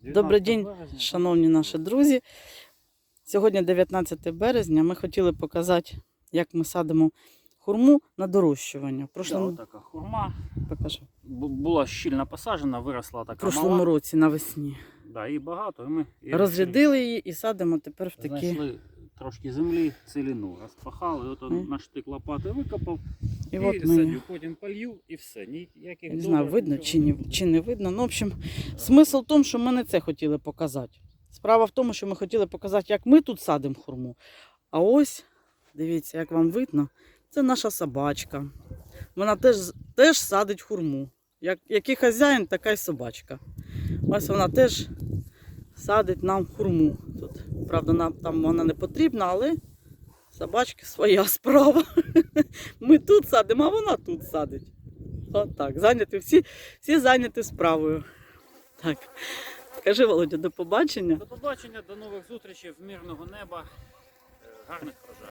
Добрий день, шановні наші друзі. Сьогодні 19 березня. Ми хотіли показати, як ми садимо хурму на дорощування. В Да, прошлому, отака хурма. покажи. Була щільно посаджена, виросла В така прошлому мала. році навесні. Да, і багато. І ми і Розрядили її і садимо тепер в такі. Знайшли трошки землі, ціліну, розпахали, от Мгм. на штик лопати викопав І і, от ми, садю, потім полью і все. Ніяких не знаю, видно чи не не, чи не видно. Ну, в общем, смисл в тому, що ми не це хотіли показати. Справа в тому, що ми хотіли показати, як ми тут садимо хурму. А ось, дивіться, як вам видно, це наша собачка. Вона теж, теж садить хурму. Як, який хазяїн, така й собачка. Ось вона теж садить нам хурму. Тут, правда, нам там вона не потрібна, але собачки своя справа. Ми тут садимо, а вона тут садить. Отак, зайняті всі, всі зайняті справою. Так. Кажи, Володя, до побачення. До побачення, до нових зустрічей, мирного неба, е, гарних врожаїв.